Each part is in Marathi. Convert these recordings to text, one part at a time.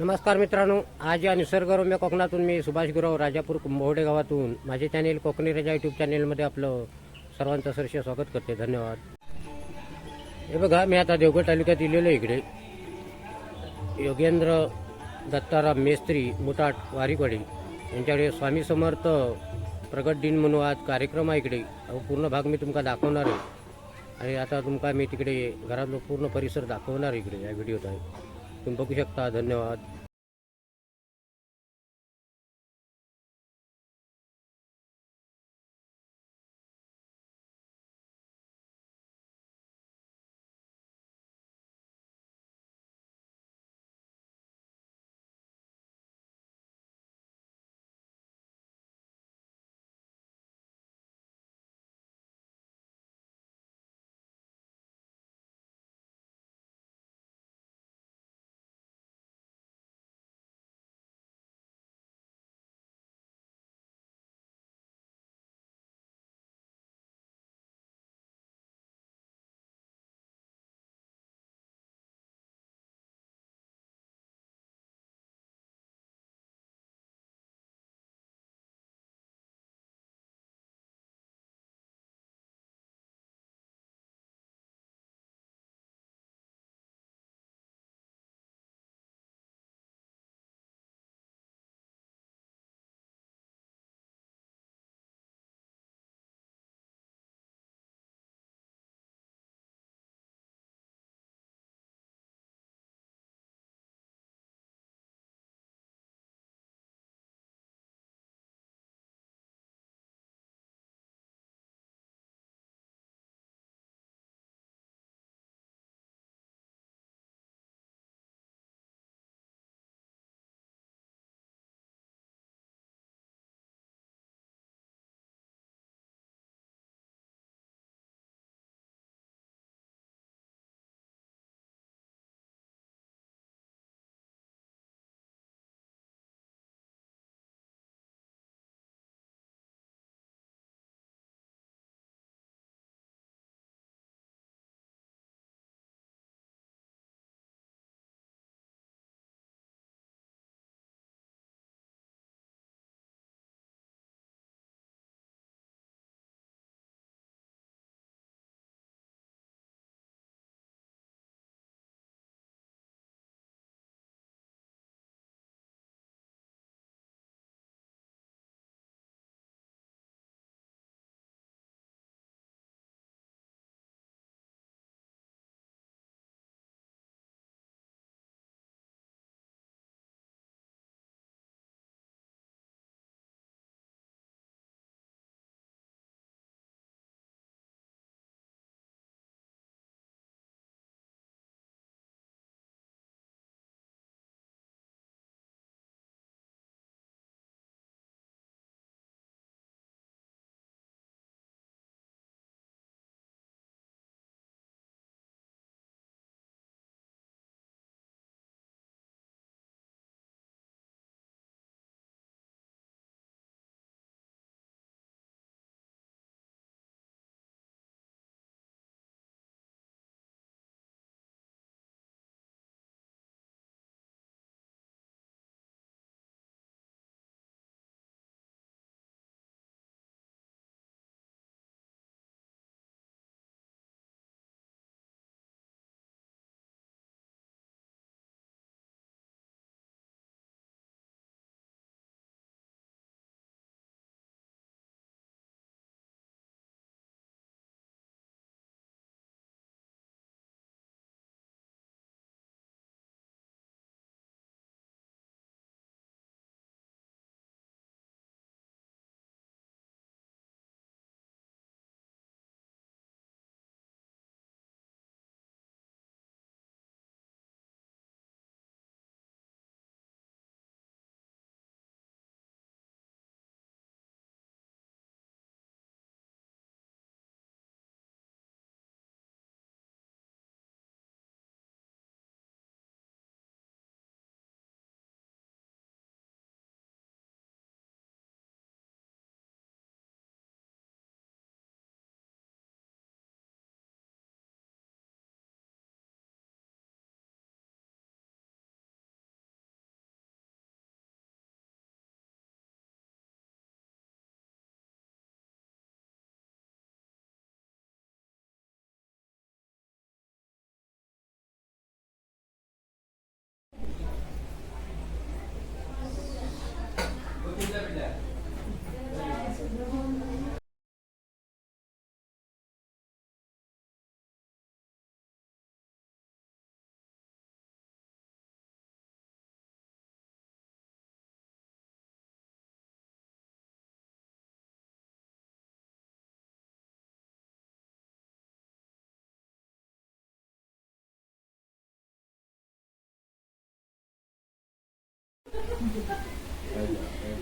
नमस्कार मित्रांनो आज या निसर्गरम्य कोकणातून मी सुभाष गुरव राजापूर कुंभवडे गावातून माझे चॅनेल कोकणी राजा यूट्यूब चॅनेलमध्ये आपलं सर्वांचं सरसे स्वागत करते. धन्यवाद. हे बघा मी आता देवगड तालुक्यात दिलेलो आहे इकडे. योगेंद्र दत्ताराम मेस्त्री मुटाट वारीकडे यांच्याकडे स्वामी समर्थ प्रगट दिन म्हणून आज कार्यक्रम आहे इकडे. पूर्ण भाग मी तुमका दाखवणार आहे. आणि आता तुमका मी तिकडे घरातलं पूर्ण परिसर दाखवणार इकडे या व्हिडिओत आहे तुम्ही बघू शकता. धन्यवाद.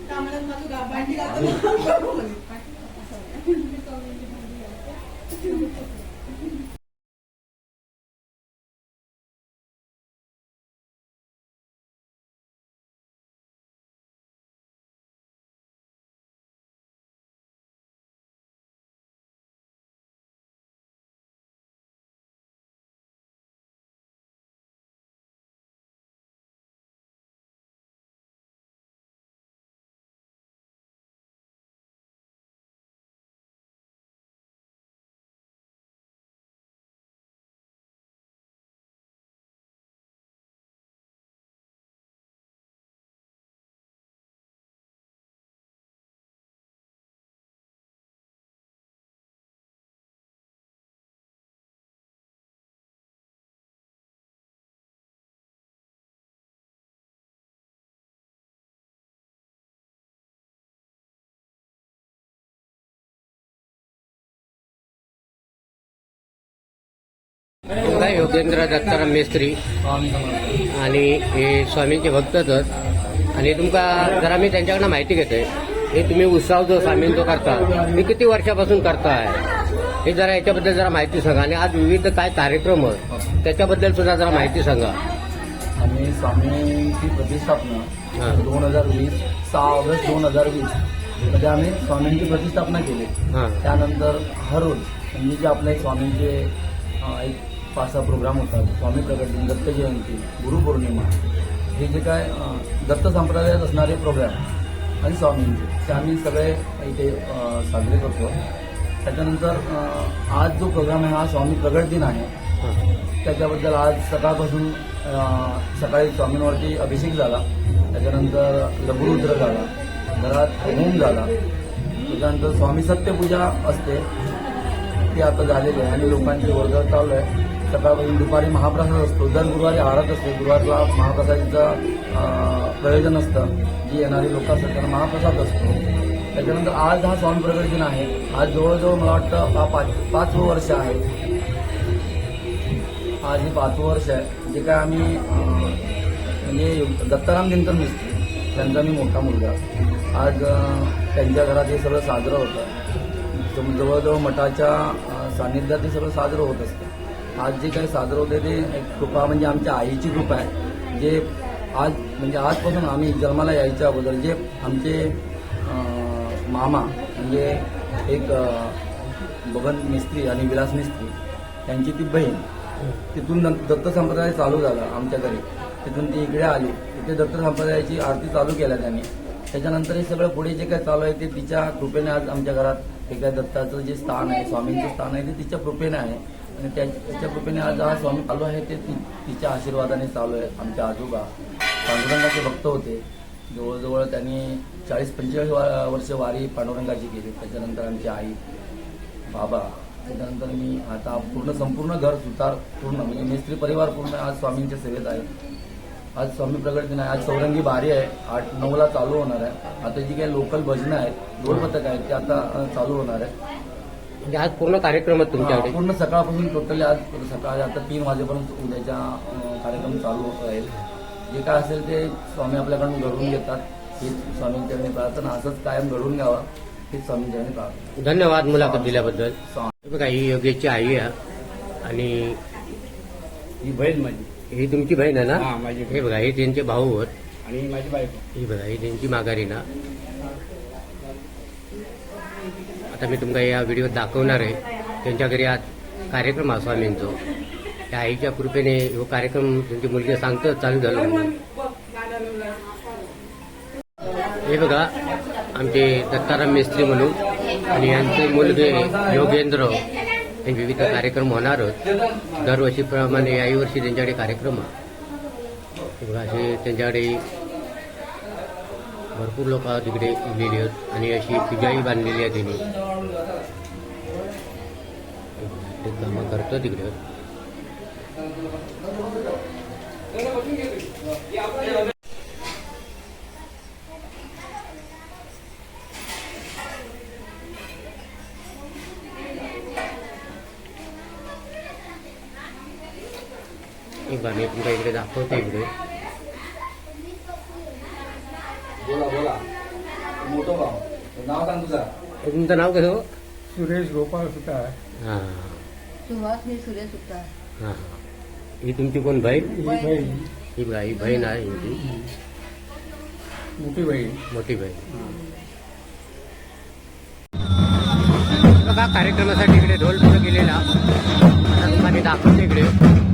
कामरात माझं गा- भांडी योगेंद्र दत्ताराम मेस्त्री आणि हे स्वामींचे भक्तच आणि तुमका जरा मी त्यांच्याकडनं माहिती घेतोय. हे तुम्ही उत्सव जो स्वामींचा करता हे किती वर्षापासून करताय? हे जरा याच्याबद्दल जरा माहिती सांगा. आणि आज विविध काय कार्यक्रम त्याच्याबद्दल सुद्धा जरा माहिती सांगा. आम्ही स्वामींची प्रतिष्ठापना हा. दोन हजार वीस सहा ऑगस्ट दोन हजार वीसमध्ये आम्ही स्वामींची प्रतिष्ठापना केली. त्यानंतर हर रोज म्हणजे जे आपल्या स्वामींचे एक पाच सहा प्रोग्राम होतात स्वामी प्रकट दिन दत्त जयंती गुरुपौर्णिमा हे जे काय दत्त संप्रदायात असणारे प्रोग्राम आणि स्वामींचे ते आम्ही सगळे इथे साजरे करतो. त्याच्यानंतर आज जो प्रोग्राम आहे हा स्वामी प्रगट दिन आहे. त्याच्याबद्दल आज सकाळपासून सकाळी स्वामींवरती अभिषेक झाला. त्याच्यानंतर लघुरुद्र झाला. घरात होम झाला. त्याच्यानंतर स्वामी सत्यपूजा असते. ती आता झालेली आहे आणि लोकांची वर्ग चालू आहे. सकाळपासून दुपारी महाप्रसाद असतो. दर गुरुवारी आरत असते. गुरुवारला महाप्रसादाचं प्रयोजन असतं. जी येणारी लोक असतात त्यांना महाप्रसाद असतो. त्याच्यानंतर आज हा स्वामी प्रगट दिन आहे. आज जवळजवळ मला वाटतं हा पाच पाचवं वर्ष आहे. आज हे पाचवं वर्ष आहे. जे काय आम्ही म्हणजे दत्ताराम दिनकर मिस्त्री त्यांचा मी मोठा मुलगा. आज त्यांच्या घरात हे सगळं साजरं होतं. जवळजवळ मठाच्या सान्निध्यात हे सगळं साजरं होत असतं. आज जे काही साजरं होते ते एक कृपा म्हणजे आमच्या आईची कृपा आहे. जे आज म्हणजे आजपासून आम्ही जन्माला यायच्या अगोदर जे आमचे मामा म्हणजे एक बबन मिस्त्री आणि विलास मिस्त्री त्यांची ती बहीण तिथून नं- दत्त संप्रदाय चालू झाला आमच्या घरी. तिथून ती इकडे आली. तिथे दत्त संप्रदायाची आरती चालू केल्या त्यांनी. त्याच्यानंतर हे सगळं पुढे जे काही चालू आहे ते तिच्या कृपेने आज आमच्या घरात एका दत्ताचं जे स्थान आहे स्वामींचं स्थान आहे ते तिच्या कृपेने आहे. आणि त्या त्याच्या कृपेने आज हा स्वामी चालू आहे ते ति- तिच्या आशीर्वादाने चालू आहे. आमच्या आजोबा पांडुरंगाचे भक्त होते. जवळजवळ त्यांनी चाळीस पंचेचाळीस वर्ष वारी पांडुरंगाची केली. त्याच्यानंतर आमची आई बाबा त्याच्यानंतर मी आता पूर्ण संपूर्ण घर सुतार पूर्ण म्हणजे मिस्त्री परिवार पूर्ण आज स्वामींच्या सेवेत आहे. आज स्वामी प्रगट दिन आहे आज चौरंगी बारी आहे. आठ नऊला चालू होणार आहे. आता जी काही लोकल भजनं आहेत गोडपथक आहेत ते आता चालू होणार आहे म्हणजे आज पूर्ण कार्यक्रम आहेत हा, तुमच्याकडे पूर्ण सकाळपासून टोटली आज सकाळी आता तीन वाजेपर्यंत उद्याच्या कार्यक्रम चालू राहील. जे काय असेल ते स्वामी आपल्याकडून घडवून घेतात. हीच स्वामींच्या प्रार्थना असंच कायम घडवून घ्यावा हीच स्वामींच्या प्रार्थना धन्यवाद मुलाखत दिल्याबद्दल. स्वामी. हे बघा ही योगेशची आई आहे. आणि ही बहीण माझी. ही तुमची बहीण आहे ना? हा माझी हे बघा हे त्यांचे भाऊ आहेत. आणि माझी बायको. ही बघा ही त्यांची माघारी ना? आता मी तुमका या व्हिडिओ दाखवणार आहे. त्यांच्या घरी आज कार्यक्रम आहे स्वामींचो त्या आईच्या कृपेने हो कार्यक्रम त्यांची मुलगी सांगतं चालू झालं म्हणून. हे बघा आमचे दत्ताराम मेस्त्री म्हणून आणि यांचे मुलगे योगेंद्र हे विविध कार्यक्रम होणार आहेत. दरवर्षीप्रमाणे याही वर्षी त्यांच्याकडे कार्यक्रम बघा असे त्यांच्याकडे भरपूर लोक तिकडे उरलेली आहेत आणि अशी पिजाई बांधलेली आहे त्यांनी. मग करतो तिकडे. तुमच्या इकडे इकडे. बोला बोला. मोठं नाव सांग तुझा. तुमचं नाव कसं हो? सुरेश गोपाळ सुद्धा हा. सुरेश होता हां ही. तुमची कोण बहीण? ही ही बाई बहीण आहे मोठी बहीण. मोठी बहीण. बघा कार्यक्रमासाठी इकडे ढोल पुढे गेलेला. आता तुम्हाला मी दाखवतो इकडे.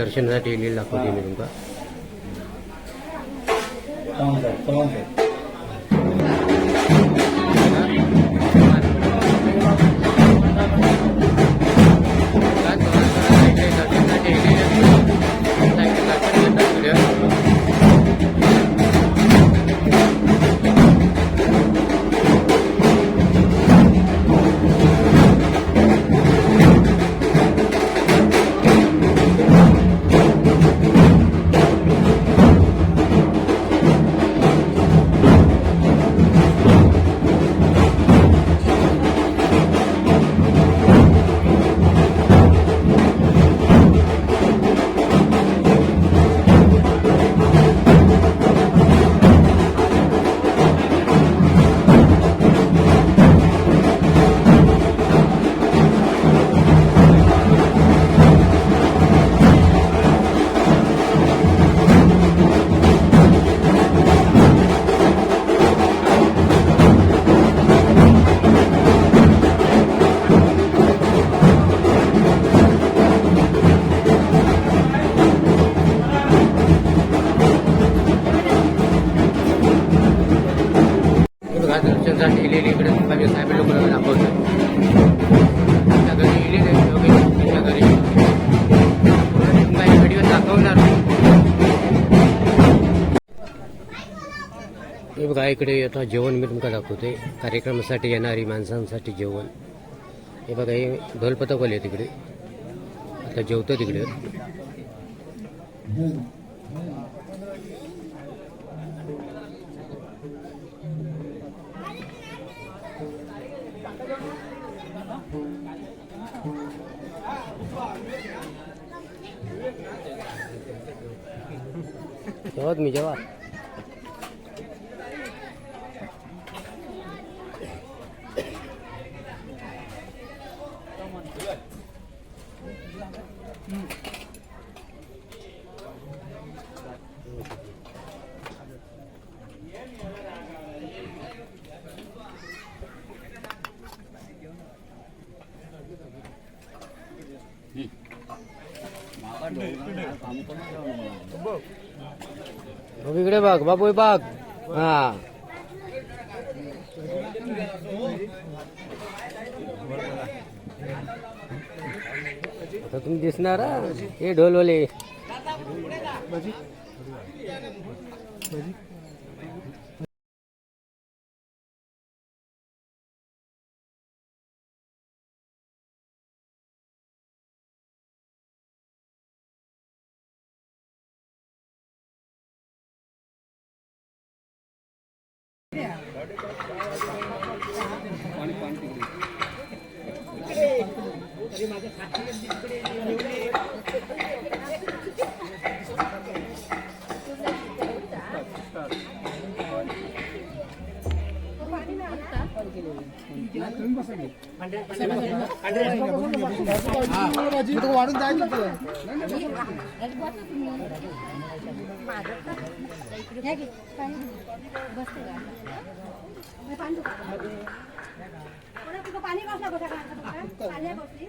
दर्शनासाठी येईल दाखवते मी तुमका इकडे आता जेवण मी तुमका दाखवते कार्यक्रमासाठी येणारी माणसांसाठी जेवण. हे बघा हे ढोल आहे तिकडे. आता जेवतो तिकडे. जेवत मी जेवा बघ बाबू बघ हा. आता तुम्ही दिसणार हे ढोलवले. पाणी कसं पाण्या बसली